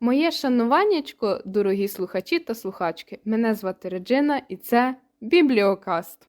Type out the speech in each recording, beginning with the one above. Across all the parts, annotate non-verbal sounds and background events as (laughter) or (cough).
Моє шануваннячко, дорогі слухачі та слухачки. Мене звати Реджина і це Бібліокаст.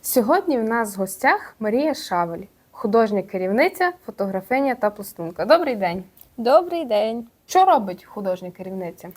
Сьогодні в нас в гостях Марія Шавель, художня керівниця, фотографиня та пластунка. Добрий день! Добрий день. Що робить художня керівниця?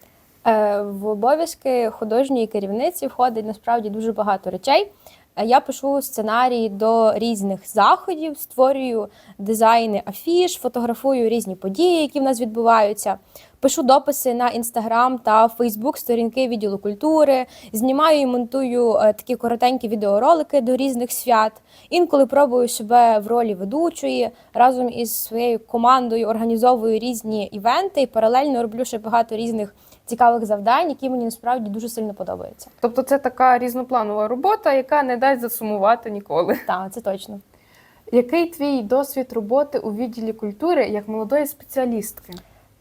Е, В обов'язки художньої керівниці входить насправді дуже багато речей. Е, Я пишу сценарії до різних заходів, створюю дизайни афіш, фотографую різні події, які в нас відбуваються. Пишу дописи на інстаграм та фейсбук сторінки відділу культури, знімаю і монтую е, такі коротенькі відеоролики до різних свят. Інколи пробую себе в ролі ведучої разом із своєю командою організовую різні івенти і паралельно роблю ще багато різних цікавих завдань, які мені насправді дуже сильно подобаються. Тобто це така різнопланова робота, яка не дасть засумувати ніколи. (laughs) Так, це точно. Який твій досвід роботи у відділі культури як молодої спеціалістки?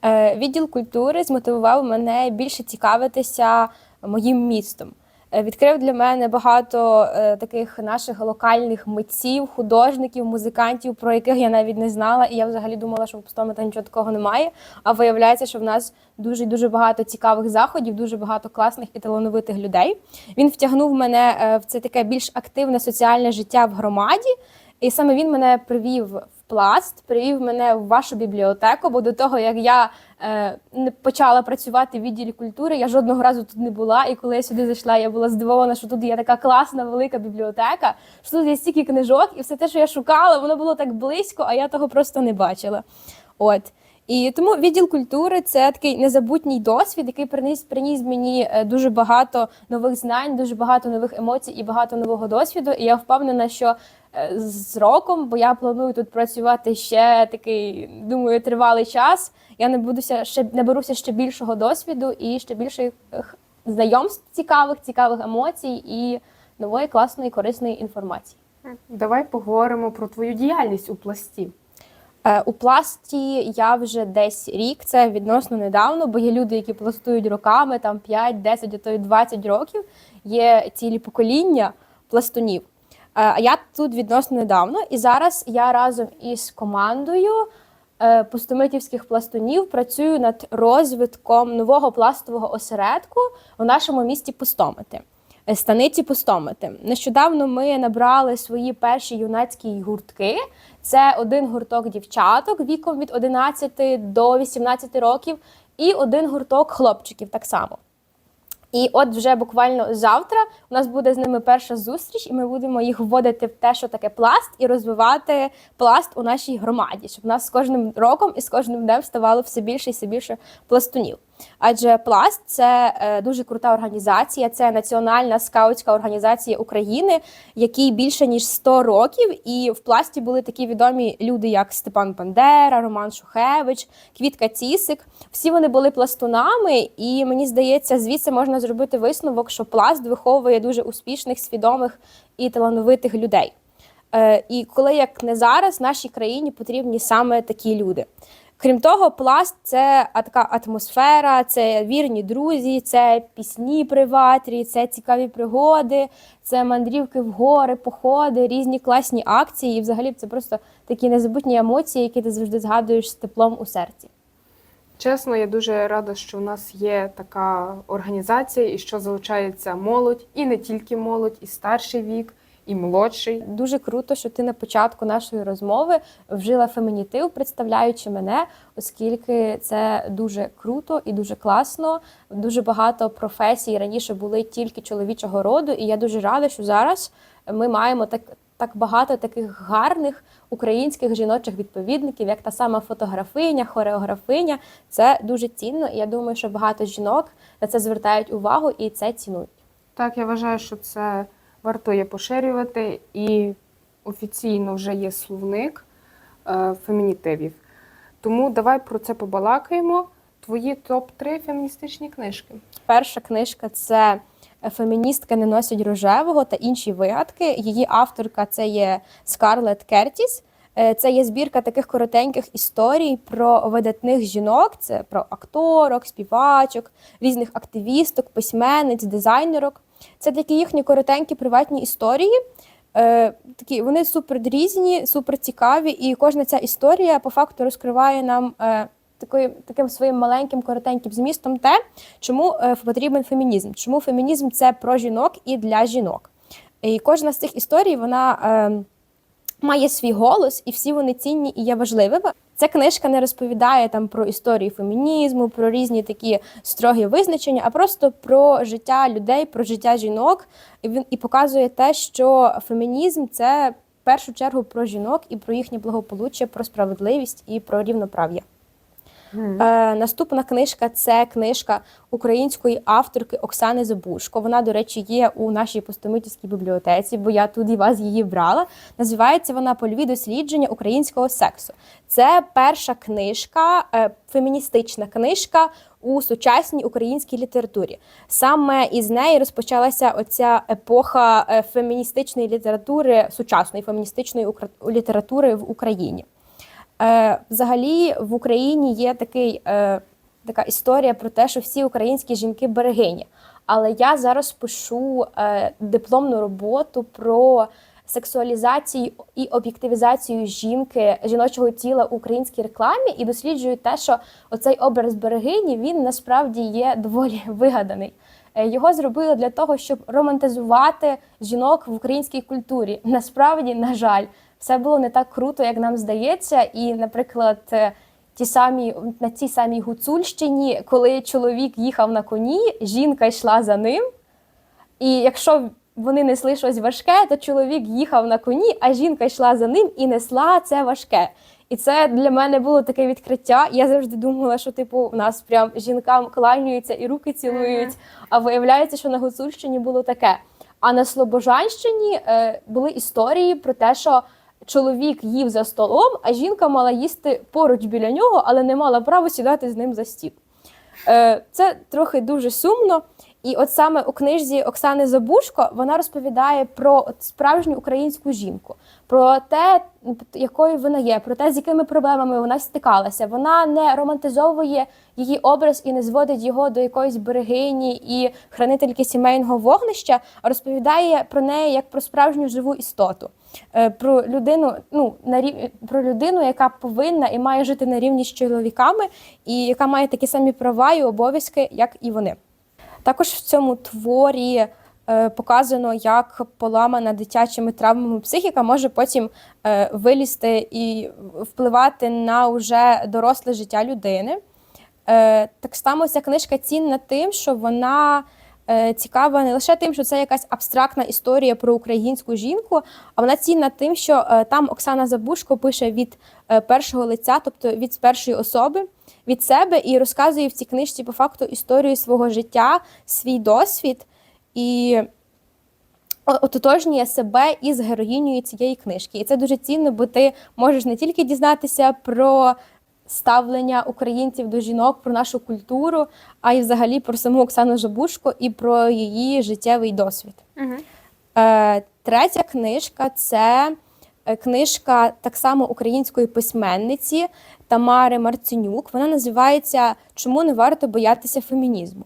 Е, Відділ культури змотивував мене більше цікавитися моїм містом. Е, Відкрив для мене багато е, таких наших локальних митців, художників, музикантів, про яких я навіть не знала. І я взагалі думала, що в Пустомета нічого такого немає. А виявляється, що в нас дуже дуже багато цікавих заходів, дуже багато класних і талановитих людей. Він втягнув мене е, в це таке більш активне соціальне життя в громаді. І саме він мене привів пласт, привів мене в вашу бібліотеку, бо до того, як я е, почала працювати в відділі культури, я жодного разу тут не була. І коли я сюди зайшла, я була здивована, що тут є така класна велика бібліотека, що тут є стільки книжок, і все те, що я шукала, воно було так близько, а я того просто не бачила. От. І тому відділ культури це такий незабутній досвід, який приніс приніс мені е, дуже багато нових знань, дуже багато нових емоцій і багато нового досвіду. І я впевнена, що з роком, бо я планую тут працювати ще такий, думаю, тривалий час. Я набудуся ще наберуся ще більшого досвіду і ще більших е, знайомств цікавих, цікавих емоцій і нової класної корисної інформації. Давай поговоримо про твою діяльність у пласті. Е, У пласті я вже десь рік, це відносно недавно, бо є люди, які пластують роками, там 5, 10, а то й 20 років. Є цілі покоління пластунів. Е, я тут відносно недавно, і зараз я разом із командою е, пустомитівських пластунів працюю над розвитком нового пластового осередку у нашому місті Пустомити. е, Станиці Пустомити. Нещодавно ми набрали свої перші юнацькі гуртки. Це один гурток дівчаток віком від 11 до 18 років, і один гурток хлопчиків так само. І от вже буквально завтра у нас буде з ними перша зустріч, і ми будемо їх вводити в те, що таке пласт, і розвивати пласт у нашій громаді, щоб у нас з кожним роком і з кожним днем ставало все більше і все більше пластунів. Адже пласт це е, дуже крута організація, це національна скаутська організація України, якій більше ніж 100 років. І в пласті були такі відомі люди, як Степан Бандера, Роман Шухевич, Квітка Цісик. Всі вони були пластунами, і мені здається, звідси можна зробити висновок, що пласт виховує дуже успішних, свідомих і талановитих людей. Е, І коли як не зараз, нашій країні потрібні саме такі люди. Крім того, пласт це така атмосфера, це вірні друзі, це пісні при ватрі, це цікаві пригоди, це мандрівки в гори, походи, різні класні акції. І взагалі це просто такі незабутні емоції, які ти завжди згадуєш з теплом у серці. Чесно, я дуже рада, що в нас є така організація і що залучається молодь, і не тільки молодь, і старший вік, і молодший. Дуже круто, що ти на початку нашої розмови вжила фемінітив, представляючи мене, оскільки це дуже круто і дуже класно. Дуже багато професій раніше були тільки чоловічого роду, і я дуже рада, що зараз ми маємо так. Так багато таких гарних українських жіночих відповідників, як та сама фотографиня, хореографиня. Це дуже цінно, і я думаю, що багато жінок на це звертають увагу і це цінують. Так, я вважаю, що це варто є поширювати, і офіційно вже є словник е, фемінітивів. Тому давай про це побалакаємо. Твої топ-3 феміністичні книжки. Перша книжка це Феміністки не носять рожевого та інші вигадки. Її авторка це є Скарлет Кертіс. Е, Це є збірка таких коротеньких історій про видатних жінок. Це про акторок, співачок, різних активісток, письменниць, дизайнерок. Це такі їхні коротенькі приватні історії. Е, такі вони супер різні, супер цікаві, і кожна ця історія по факту розкриває нам е, такою, таким своїм маленьким коротеньким змістом те, чому е, потрібен фемінізм. Чому фемінізм це про жінок і для жінок. І кожна з цих історій вона е, має свій голос, і всі вони цінні і є важливими. Ця книжка не розповідає там про історію фемінізму, про різні такі строгі визначення, а просто про життя людей, про життя жінок. І він і показує те, що фемінізм це в першу чергу про жінок і про їхнє благополуччя, про справедливість і про рівноправ'я. Е, наступна книжка це книжка української авторки Оксани Забушко. Вона, до речі, є у нашій постомитівській бібліотеці, бо я тут і вас її брала. Називається вона Польові дослідження українського сексу. Це перша книжка, е, феміністична книжка у сучасній українській літературі. Саме із неї розпочалася оця епоха е, феміністичної літератури, сучасної феміністичної літератури в Україні. Е, взагалі в Україні є такий, е, така історія про те, що всі українські жінки берегині. Але я зараз пишу е, дипломну роботу про сексуалізацію і об'єктивізацію жінки жіночого тіла в українській рекламі і досліджую те, що оцей образ берегині він насправді є доволі (laughs) вигаданий. Е, Його зробили для того, щоб романтизувати жінок в українській культурі. Насправді, на жаль, все було не так круто, як нам здається. І, наприклад, е, ті самі на цій самій Гуцульщині, коли чоловік їхав на коні, жінка йшла за ним. І якщо вони несли щось важке, то чоловік їхав на коні, а жінка йшла за ним і несла це важке. І це для мене було таке відкриття. Я завжди думала, що типу у нас прям жінкам кланяються і руки цілують. А виявляється, що на Гуцульщині було таке. А на Слобожанщині е, були історії про те, що чоловік їв за столом, а жінка мала їсти поруч біля нього, але не мала права сідати з ним за стіл. Е, Це трохи дуже сумно. І от саме у книжці Оксани Забушко вона розповідає про справжню українську жінку, про те, якою вона є, про те, з якими проблемами вона стикалася. Вона не романтизовує її образ і не зводить його до якоїсь берегині і хранительки сімейного вогнища, а розповідає про неї як про справжню живу істоту. Е, Про людину, ну на рів... про людину, яка повинна і має жити на рівні з чоловіками, і яка має такі самі права і обов'язки, як і вони. Також в цьому творі е, показано, як поламана дитячими травмами психіка може потім е, вилізти і впливати на уже доросле життя людини. Е, так само ця книжка цінна тим, що вона цікава не лише тим, що це якась абстрактна історія про українську жінку, а вона цінна тим, що там Оксана Забушко пише від першого лиця, тобто від першої особи, від себе, і розказує в цій книжці по факту історію свого життя, свій досвід і ототожнює себе із героїнею цієї книжки. І це дуже цінно, бо ти можеш не тільки дізнатися про ставлення українців до жінок, про нашу культуру, а й взагалі про саму Оксану Жабушко і про її життєвий досвід. Угу. Е, Третя книжка це е, книжка так само української письменниці Тамари Марценюк. Вона називається Чому не варто боятися фемінізму.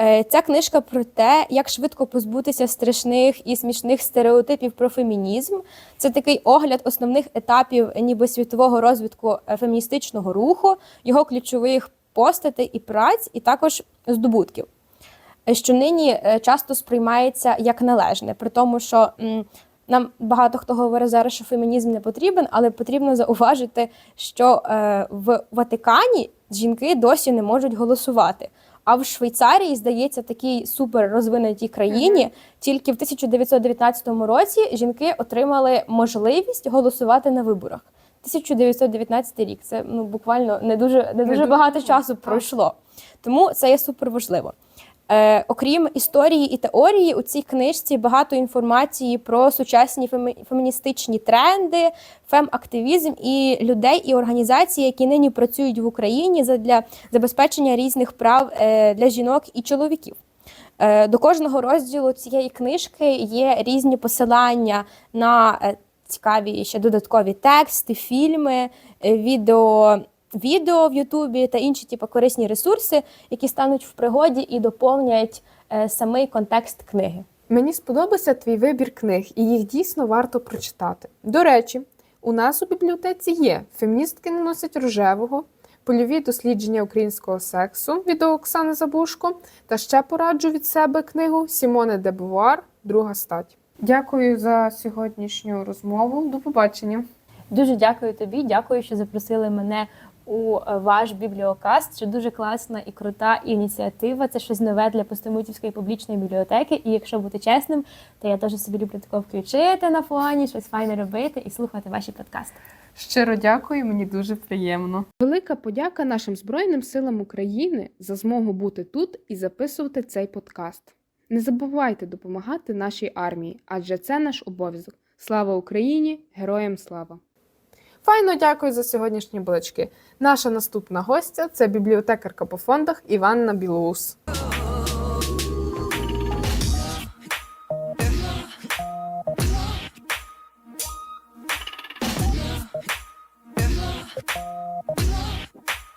Е, Ця книжка про те, як швидко позбутися страшних і смішних стереотипів про фемінізм. Це такий огляд основних етапів ніби світового розвитку е, феміністичного руху, його ключових постатей і праць, і також здобутків що нині е, часто сприймається як належне, при тому, що нам багато хто говорить зараз, що фемінізм не потрібен, але потрібно зауважити, що е, в Ватикані жінки досі не можуть голосувати. А в Швейцарії, здається, такій супер розвинутій країні, тільки в 1919 році жінки отримали можливість голосувати на виборах. 1919 рік. Це ну буквально не дуже не дуже багато часу пройшло. Тому це є супер важливо. Е, окрім історії і теорії, у цій книжці багато інформації про сучасні феми- феміністичні тренди, фем-активізм і людей і організації, які нині працюють в Україні для забезпечення різних прав е, для жінок і чоловіків. Е, До кожного розділу цієї книжки є різні посилання на е, цікаві ще додаткові тексти, фільми, відео, відео в Ютубі та інші типу, корисні ресурси, які стануть в пригоді і доповнять е, самий контекст книги. Мені сподобався твій вибір книг, і їх дійсно варто прочитати. До речі, у нас у бібліотеці є феміністки не носять рожевого, польові дослідження українського сексу від Оксани Забушко та ще пораджу від себе книгу Сімоне де Бувар Друга стать. Дякую за сьогоднішню розмову. До побачення. Дуже дякую тобі. Дякую, що запросили мене у е, ваш бібліокаст. Що дуже класна і крута ініціатива. Це щось нове для Пустомутівської публічної бібліотеки. І якщо бути чесним, то я теж собі люблю тако включити на фоні, щось файне робити і слухати ваші подкасти. Щиро дякую, мені дуже приємно. Велика подяка нашим Збройним силам України за змогу бути тут і записувати цей подкаст. Не забувайте допомагати нашій армії, адже це наш обов'язок. Слава Україні! Героям слава! Файно дякую за сьогоднішні балачки. Наша наступна гостя це бібліотекарка по фондах Іванна Білоус.